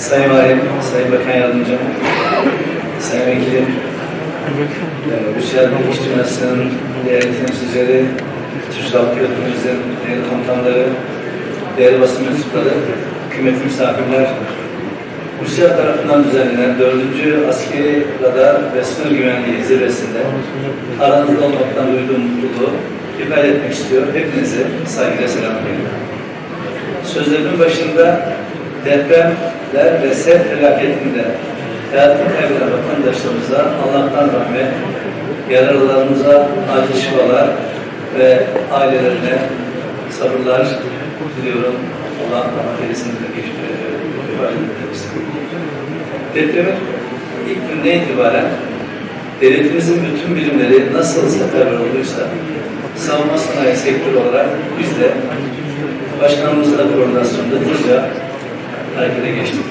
Sayın Valim, Sayın Bakan Yardımcım, Sayın Vekilim, e, Müsiyat İş Dünyası'nın değerli temsilcileri, Türk Halk Yönetimimizin değerli komutanları, değerli basın mensupları, kıymetli misafirler, Rusya tarafından düzenlenen 4. Askeri Radar ve Sınır Güvenliği Zirvesi'nde aranızda olmaktan duyduğum mutluluğu ifade etmek istiyor. Hepinize saygıyla selamlıyorum. Sözlerimin başında depremler ve sel felaketinde hayatını kaybeden vatandaşlarımıza Allah'tan rahmet, yaralılarımıza acil şifalar ve ailelerine sabırlar diliyorum. Allah rahmet eylesin. Depremin ilk günden itibaren devletimizin bütün birimleri nasıl seferber olduysa savunma sanayi sektörü olarak biz de başkanımızla koordinasyonda hızlıca harekete geçtik.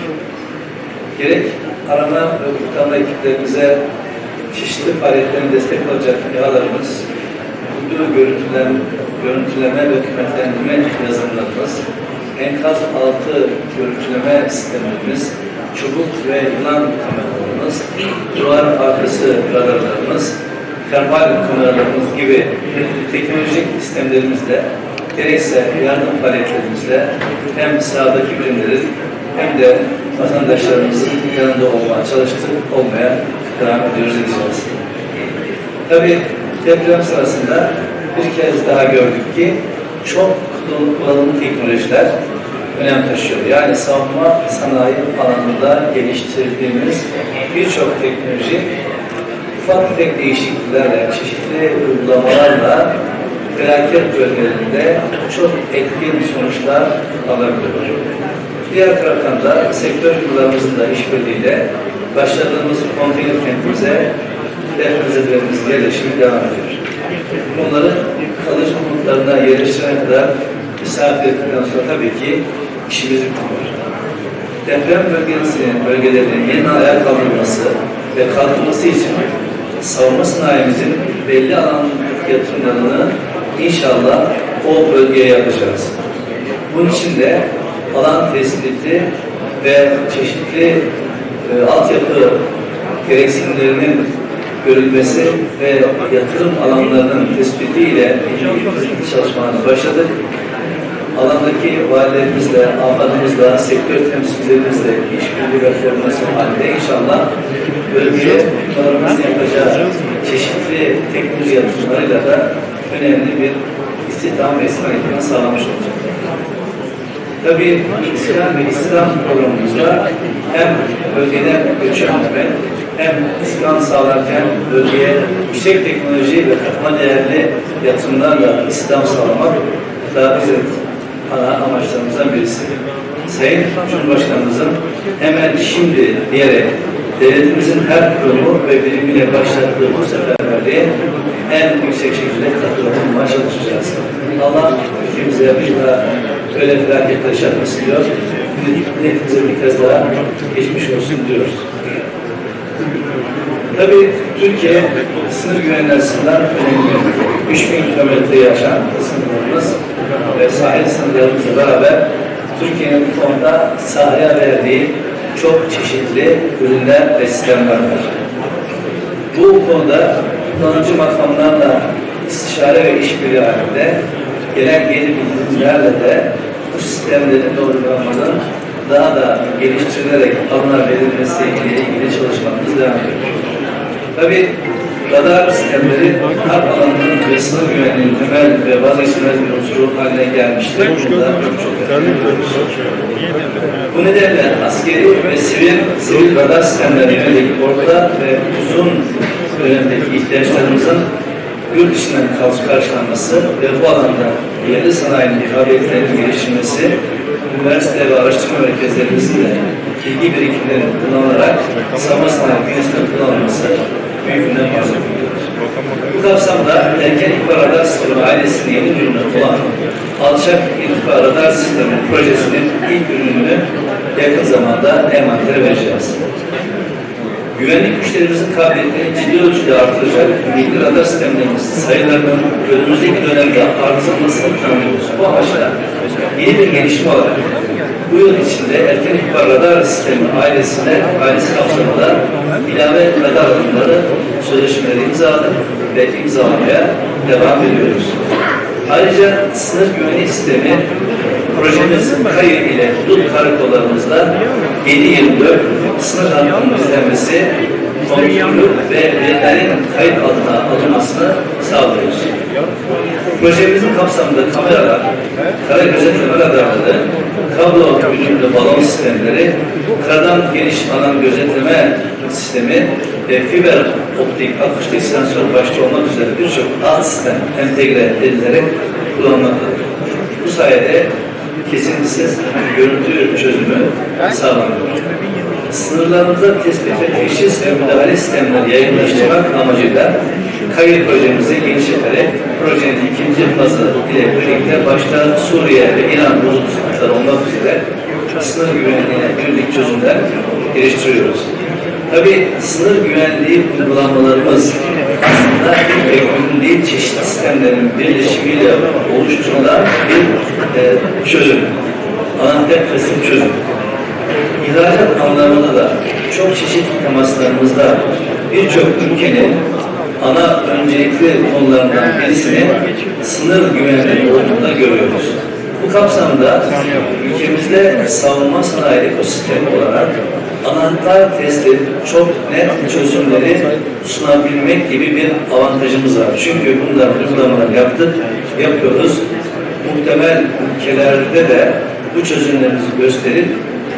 Gerek arama ve kurtarma ekiplerimize çeşitli faaliyetlerin destek olacak yahalarımız, video görüntülen, görüntüleme ve dokümentlendirme yazılımlarımız, enkaz altı görüntüleme sistemlerimiz, çubuk ve yılan kameralarımız, duvar arkası radarlarımız, termal kameralarımız gibi teknolojik sistemlerimizle gerekse yardım faaliyetlerimizle hem sahadaki birimlerin hem de vatandaşlarımızın yanında olmaya çalıştık, olmaya devam ediyoruz edeceğiz. Tabii deprem sırasında bir kez daha gördük ki çok kullanımlı teknolojiler önem taşıyor. Yani savunma sanayi alanında geliştirdiğimiz birçok teknoloji ufak tefek değişikliklerle, çeşitli uygulamalarla felaket bölgelerinde çok etkin sonuçlar alabiliyor. Diğer taraftan da sektör firmalarımızın da işbirliğiyle başladığımız konteyner kentimize depremzedelerimiz yerleşimi devam ediyor. Bunları kalıcı konutlarına yerleştirene kadar misafir ettikten sonra tabii ki işimiz bitmiyor. Deprem bölgesinin, bölgelerinin yeniden ayağa kaldırılması ve kalkınması için savunma sanayimizin belli alan yatırımlarını inşallah o bölgeye yapacağız. Bunun için de alan tespiti ve çeşitli e, altyapı gereksinimlerinin görülmesi ve yatırım alanlarının tespitiyle ilgili çalışmalarına başladık. Alandaki valilerimizle, afadımızla, sektör temsilcilerimizle işbirliği ve koordinasyon halinde inşallah bölgeye firmalarımızın yapacağı çeşitli teknoloji yatırımlarıyla da önemli bir istihdam ve istikrar sağlamış olacak. Tabii İslam ve İslam programımızda hem bölgeden göç etme hem İslam sağlarken bölgeye yüksek teknoloji ve katma değerli yatırımlarla İslam sağlamak da bizim ana amaçlarımızdan birisi. Sayın Cumhurbaşkanımızın hemen şimdi diyerek devletimizin her kurumu ve birimiyle başlattığı bu seferberliğe en yüksek şekilde katılmaya çalışacağız. Allah ülkemize bir daha öyle felaketler yaşatmasın diyor. Milletimize bir kez daha geçmiş olsun diyoruz. Tabii Türkiye sınır güvenliği açısından önemli. 3000 kilometreyi aşan sınırlarımız ve sahil sınırlarımızla beraber Türkiye'nin bu konuda sahaya verdiği çok çeşitli ürünler ve sistemler var. Bu konuda kullanıcı makamlarla istişare ve işbirliği halinde gelen geri bildirimlerle de bu sistemlerin doğrulamanın daha da geliştirilerek alana verilmesi ile ilgili çalışmamız devam ediyor. Tabii radar sistemleri harp alanının ve sınır güvenliğinin temel ve vazgeçilmez bir unsuru haline gelmiştir. Burada çok önemli. Bu nedenle askeri ve sivil, sivil radar sistemlerine yönelik orta ve uzun dönemdeki ihtiyaçlarımızın yurt dışından karşılanması ve bu alanda yerli sanayinin faaliyetlerinin geliştirilmesi, üniversite ve araştırma merkezlerimizin de bilgi birikimlerinin kullanılarak savunma sanayi bünyesinde kullanılması büyükünden bahsediyoruz. Bu kapsamda erken ihbar sistemi ailesinin yeni ürünü olan alçak ihbar radar sistemi projesinin ilk ürününü yakın zamanda envantere vereceğiz. Güvenlik güçlerimizin kabiliyetini ciddi ölçüde artıracak milli radar sistemlerimizin sayılarının önümüzdeki dönemde artırılmasını planlıyoruz. Bu amaçla yeni bir gelişme olarak bu yıl içinde erken ihbar radar sistemi ailesine, ailesi kapsamında ilave radar alımları sözleşmeleri imzaladık ve imzalamaya devam ediyoruz. Ayrıca sınır güvenlik sistemi projemiz kayı ile hudut karakollarımızda 7-24 sınır hattının izlenmesi, kontrolü ve verilerin kayıt altına alınmasını sağlıyoruz. Projemizin kapsamında kameralar, kara gözetleme radarları, kablo güdümlü balon sistemleri, karadan geniş alan gözetleme sistemi ve fiber optik akustik sensör başta olmak üzere birçok alt sistem entegre edilerek kullanılmaktadır. Bu sayede kesintisiz görüntü çözümü sağlanıyor. Sınırlarımızda tespit ve teşhis ve müdahale sistemleri yaygınlaştırmak amacıyla kayıt projemizi genişleterek projenin ikinci fazı ile birlikte başta Suriye ve İran hususları olmak üzere sınır güvenliğine yönelik çözümler geliştiriyoruz. Tabi sınır güvenliği uygulamalarımız aslında ekonomi değil çeşitli sistemlerin birleşimiyle oluşturulan bir e, çözüm. Anahtar kısım çözüm. İhracat anlamında da çok çeşitli temaslarımızda birçok ülkenin ana öncelikli konularından birisini sınır güvenliği olduğunda görüyoruz. Bu kapsamda ülkemizde savunma sanayi ekosistemi olarak anahtar testi çok net çözümleri sunabilmek gibi bir avantajımız var. Çünkü bunların uygulamalarını yaptık, yapıyoruz. Muhtemel ülkelerde de bu çözümlerimizi gösterip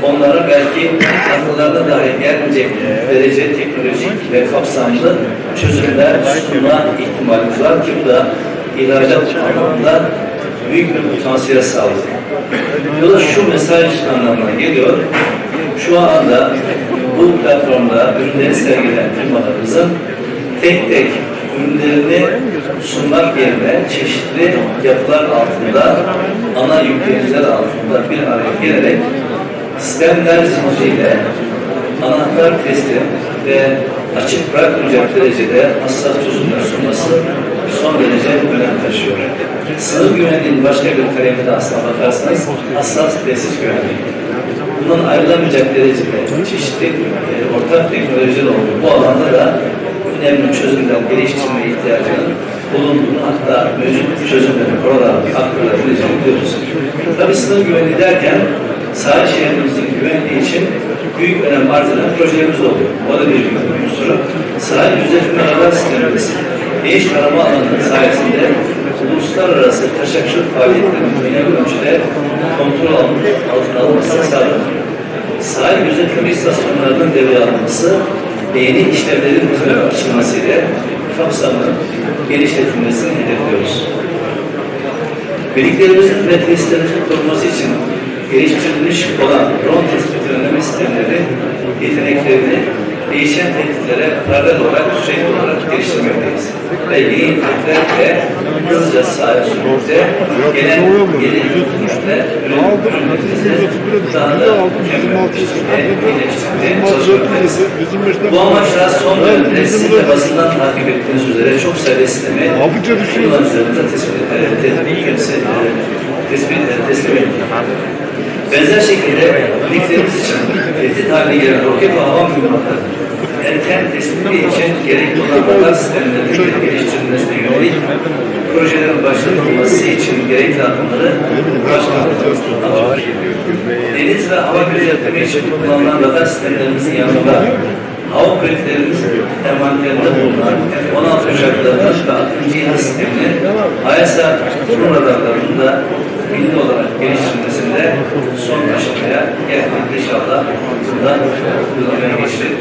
onlara belki akıllarda dahi gelmeyecek derece teknolojik ve kapsamlı çözümler sunma ihtimalimiz var ki bu da ihracat anlamında büyük bir potansiyel sağlıyor. Bu da şu mesaj anlamına geliyor. Şu anda bu platformda ürünleri sergilen firmalarımızın tek tek ürünlerini sunmak yerine çeşitli yapılar altında, ana yükleniciler altında bir araya gelerek sistemler zinciriyle anahtar testi ve açık bırakmayacak derecede hassas çözümler sunması son derece önem taşıyor. Sınır güvenliğinin başka bir kalemi de aslına bakarsanız hassas tesis güvenliği. Bundan ayrılamayacak derecede çeşitli e, ortak teknolojiler olduğu bu alanda da önemli çözümler geliştirme ihtiyacının bulunduğunu hatta mevcut çözümlerin oralarda aktarılabileceğini biliyoruz. Tabii sınır güvenliği derken sahil şehrimizin güvenliği için büyük önem arz eden projelerimiz oluyor. O da bir unsuru. Sahil gözetleme radar sistemimiz geniş tarama alanının sayesinde uluslararası kaçakçılık faaliyetlerinin önemli ölçüde kontrol altına alınması sağlanıyor. Sahil gözetleme istasyonlarının devreye alınması ve yeni işlevlerin hizmete açılması ile kapsamının genişletilmesini hedefliyoruz. Birliklerimizin ve testlerimizin korunması için geliştirilmiş olan drone tespit önleme sistemleri yeteneklerini değişen tehditlere paralel olarak sürekli olarak geliştirmekteyiz. Ve yeni tehditlerle hızlıca sahip sürmekte gelen yeni ürünlerimizi daha da mükemmelleştirmeye, geliştirmeye çalışmaktayız. Bu amaçla son dönemde sizin de basından takip ettiğiniz üzere çok sayıda sistemi kullanıcılarımıza tespit teslim ettik. Benzer şekilde birliklerimiz için tehdit haline gelen roket ve hava mühimmatları erken tespiti için gerekli olan radar sistemlerinin geliştirilmesine yönelik projelerin başlatılması için gerekli adımları başlatıyoruz. Deniz ve hava gözetleme için kullanılan radar sistemlerimizin yanında hava kreditlerimiz envanterinde bulunan F-16 uçaklarının ve Akıncı İHA sistemini AESA kurum radarlarının da milli olarak geliştirilmesinde son aşamaya geldik inşallah. Bundan uygulamaya geçtik.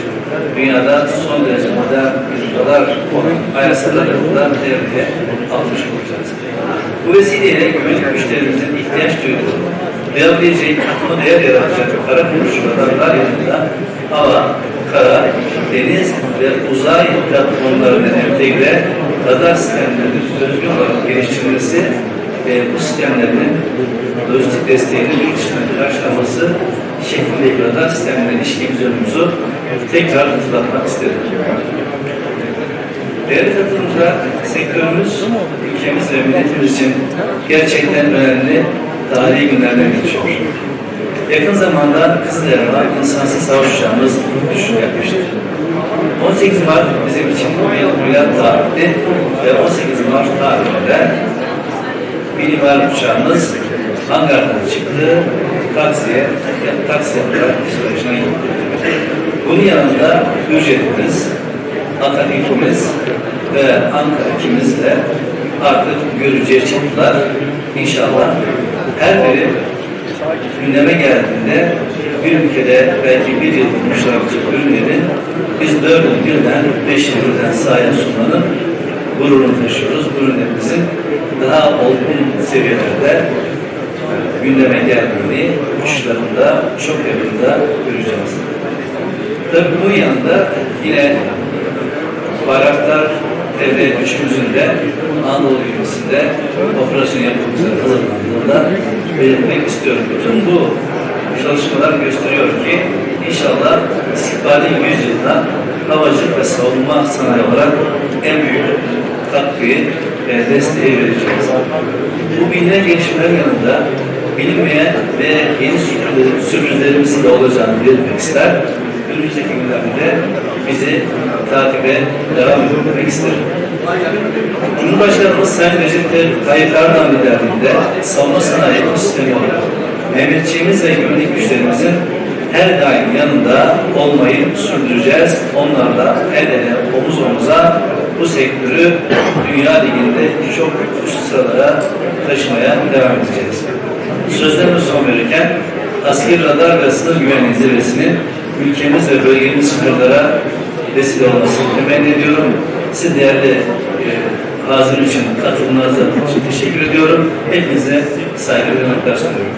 Dünyada son derece modern radar olan AESA'larında devreye almış olacağız. Bu vesileyle güvenlik güçlerimizin ihtiyaç duyduğu duyabileceği katma değer yaratacak kara kuruş radarlar yanında hava, kara, deniz ve uzay platformlarına entegre radar sistemlerinin özgün olarak geliştirilmesi ve bu sistemlerin lojistik desteğinin yurt dışına karşılaması şeklindeki radar sistemlerinin işleyicilerimizi tekrar hatırlatmak istedim. Değerli katılımcılar, sektörümüz, ülkemiz ve milletimiz için gerçekten önemli tarihi günlerden geçiyor. Yakın zamanda Kızıler'e insansız savaş uçağımız düşüş yapmıştır. 18 Mart bizim için bu yıl milat tarihti ve 18 Mart tarihinde minimal uçağımız hangardan çıktı, taksiye, taksiye olarak psikolojine gitti. Bunun yanında Hürjet'imiz, Atatürk'ümüz ve Ankara de artık görücüye çıktılar. İnşallah her biri gündeme geldiğinde bir ülkede belki bir yıl konuşulabilecek ürünlerin biz dört yıl birden, beş yıl birden sahaya sunmanın gururunu taşıyoruz. Ürünlerimizin daha olgun seviyelerde gündeme geldiğini uçuşlarında çok yakında göreceğiz. Tabii bunun yanında yine Bayraktar Devlet Üçümüzün de Anadolu ülkesinde operasyon yapımızda hazırlandığında belirtmek istiyorum. Bütün bu çalışmalar gösteriyor ki inşallah istikbali yüzyılda havacılık ve savunma sanayi olarak en büyük katkıyı desteği vereceğiz. Bu bilinen gelişmelerin yanında bilinmeyen ve yeni sürpriz- sürprizlerimizin de olacağını belirtmek ister. Önümüzdeki günlerde bizi takibe devam etmek isterim. Cumhurbaşkanımız Sayın Recep Tayyip Erdoğan liderliğinde savunma sanayi ekosistemi olarak Mehmetçiğimiz ve güvenlik güçlerimizin her daim yanında olmayı sürdüreceğiz. Onlarla el ele, omuz omuza bu sektörü dünya liginde çok üst sıralara taşımaya devam edeceğiz. Sözlerime son verirken askeri radar ve sınır güvenliği zirvesinin ülkemiz ve bölgemiz sınırlara vesile olmasını temenni ediyorum. Siz değerli e, hazır için katılımlarınıza teşekkür ediyorum. Hepinize saygı ve hürmetler sunuyorum.